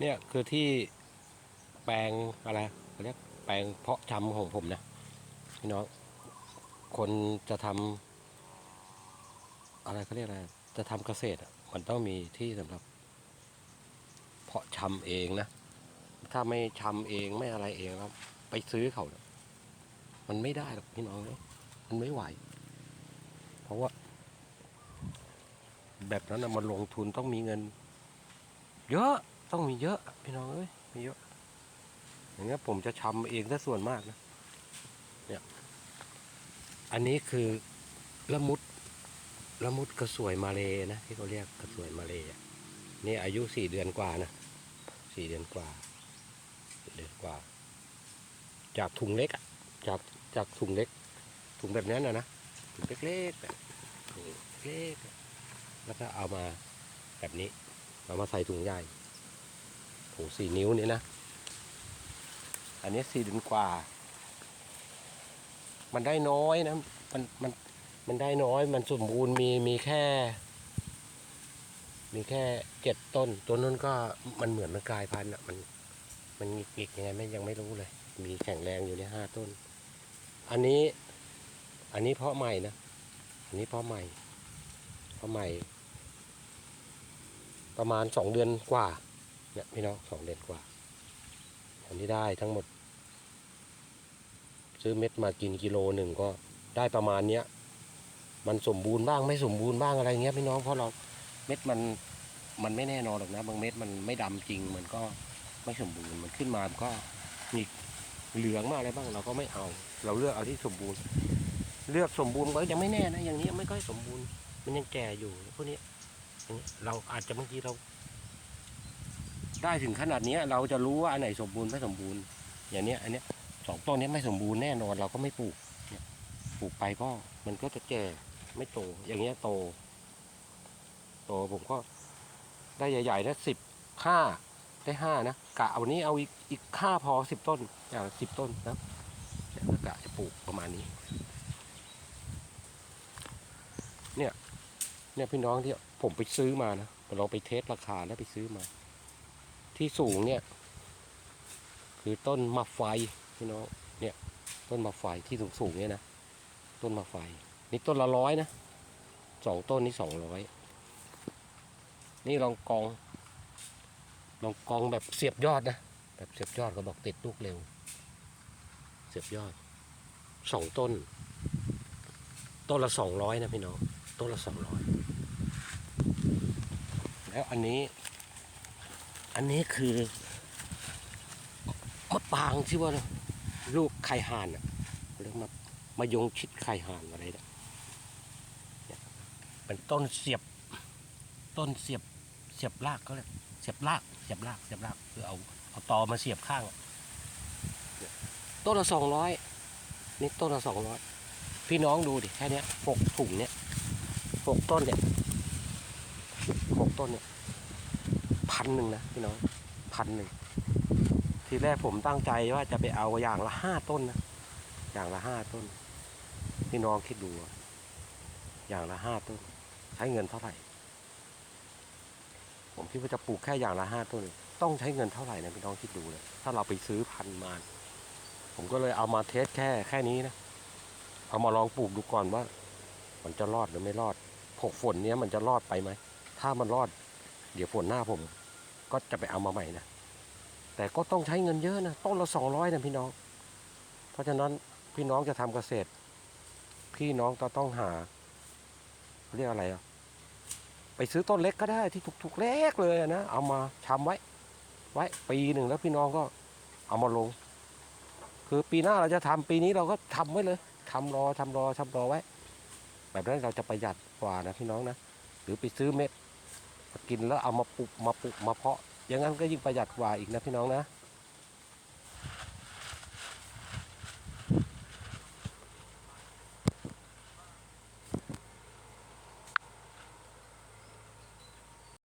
เนี่ยคือที่แปลงอะไรเขาเรียกแปลงเพาะชำของผมนะพี่น้องคนจะทำอะไรเขาเรียกอะไรจะทำเกษตรมันต้องมีที่สำหรับ เพาะชำเองนะ ถ้าไม่ชำเองไม่อะไรเองแล้วไปซื้อเขานี่ยมันไม่ได้หรอกพี่น้องเลยมันไม่ไหว เพราะว่า แบบนั้นนะมันลงทุนต้องมีเงิน เยอะ ต้องมีเยอะพี่น้องเอ้ยมีเยอะ อย่างเงี้ยผมจะชำเองถ้าส่วนมากนะเนี่ยอันนี้คือละมุดละมุดกระสวยมาเลยนะที่เขาเรียกกระสวยมาเลอะนี่อายุสี่เดือนกว่านะสี่เดือนกว่าสเดือนกว่า จากถุงเล็กอะจากจากถุงเล็ก ถุงแบบนั้นนะนะถุงเล็กๆแบบถุงเล็กแล้วก็เอามาแบบนี้ เอามาใส่ถุงใหญ่ ถุงสี่นิ้วนี่นะ อันนี้สี่เดือนกว่า มันได้น้อยนะ มันมันมันได้น้อยมันสมบูรณ์มีมีแค่ มีแค่เจ็ดต้นต้นนั้นก็มันเหมือนมันกลายพันธุ์อะ มัน มันหงิกยังไงไม่ยังไม่รู้เลย มีแข็งแรงอยู่ในห้าต้น อันนี้ อันนี้เพาะใหม่นะ อันนี้เพาะใหม่ เพาะใหม่ ประมาณสองเดือนกว่า เนี่ยพี่น้องสองเดือนกว่าอันนี้ได้ทั้งหมด ซื้อเม็ดมากินกิโลหนึ่งก็ได้ประมาณเนี้ยมันสมบูรณ์บ้างไม่สมบูรณ์บ้างอะไรเงี้ยพี่น้องเพราะเราเม็ดมันมันไม่แน่นอนหรอกนะ บางเม็ดมันไม่ดำจริง มันก็ไม่สมบูรณ์มันขึ้นมามันก็มีเหลืองมากอะไรบ้างเราก็ไม่เอา เราเลือกเอาที่สมบูรณ์ เลือกสมบูรณ์ก็ยังไม่แน่นะอย่างนี้ยไม่ค่อยสมบูรณ์ มันยังแก่อยู่พวกนี้เราอาจจะบางทีเรา ได้ถึงขนาดนี้เราจะรู้ว่าอันไหนสมบูรณ์ไม่สมบูรณ์ อย่างเนี้ยอันเนี้ยสองต้นนี้ไม่สมบูรณ์แน่นอนเราก็ไม่ปลูกเนี่ยปลูกไปก็มันก็จะแก่ไม่โต อย่างเงี้ยโต โตผมก็ได้ใหญ่ๆได้สิบห้าได้ห้านะกะเอานี้เอาอีกอีกห้าพอสิบต้นอย่างสิบต้นนะเนี่ยแล้วกะจะปลูกประมาณนี้ เนี่ย เนี่ยพี่น้องที่ผมไปซื้อมานะเราไปเทสราคาแล้วไปซื้อมา ที่สูงเนี่ย คือต้นมะไฟพี่น้องเนี่ย ต้นมะไฟที่สูงสูงเนี่ยนะต้นมะไฟนี่ต้นละร้อยนะสองต้นนี่สองร้อยนี่ลองกอง ลองกองแบบเสียบยอดนะแบบเสียบยอดเขาบอกติดลูกเร็ว เสียบยอดสองต้น ต้นละสองร้อยนะพี่น้องต้นละสองร้อยแล้วอันนี้ อันนี้คือมะปางที่ว่าลูกไข่ห่านอะเรียกมามายงชิดไข่ห่านอะไรเนี่ยเป็นต้นเสียบ ต้นเสียบเสียบรากเขาเลยเสียบรากเสียบรากเสียบรากคือเอาเอาตอมาเสียบข้างต้นละสองร้อยนี่ต้นละสองร้อยพี่น้องดูดิแค่นี้หกถุงเนี่ยหกต้นเนี่ยหกต้นเนี่ย พันหนึ่งนะพี่น้องพันหนึ่งทีแรกผมตั้งใจว่าจะไปเอาอย่างละห้าต้นนะอย่างละห้าต้น พี่น้องคิดดูอย่างละห้าต้น ใช้เงินเท่าไหร่ ผมคิดว่าจะปลูกแค่อย่างละห้าต้น ต้องใช้เงินเท่าไหร่นะพี่น้องคิดดูเลยถ้าเราไปซื้อพันมาผมก็เลยเอามาเทสแค่แค่นี้นะเอามาลองปลูกดูก่อนว่า มันจะรอดหรือไม่รอดผกฝนเนี้ยมันจะรอดไปไหมถ้ามันรอด เดี๋ยวฝนหน้าผม ก็จะไปเอามาใหม่นะ แต่ก็ต้องใช้เงินเยอะนะต้นละสองร้อยนะพี่น้อง เพราะฉะนั้นพี่น้องจะทำเกษตร พี่น้องจะต้องหาเรียกอะไรอะไปซื้อต้นเล็กก็ได้ที่ถูกๆเล็กเลยนะเอามาชำไว้ ไว้ปีหนึ่งแล้วพี่น้องก็เอามาลง คือปีหน้าเราจะทำปีนี้เราก็ทำไว้เลยทำรอทำรอทำรอไว้ แบบนั้นเราจะประหยัดกว่านะพี่น้องนะหรือไปซื้อเม็ด กินแล้วเอามาปลูกมาปลูกมาเพาะอย่างนั้นก็ยิ่งประหยัดกว่าอีกนะพี่น้องนะ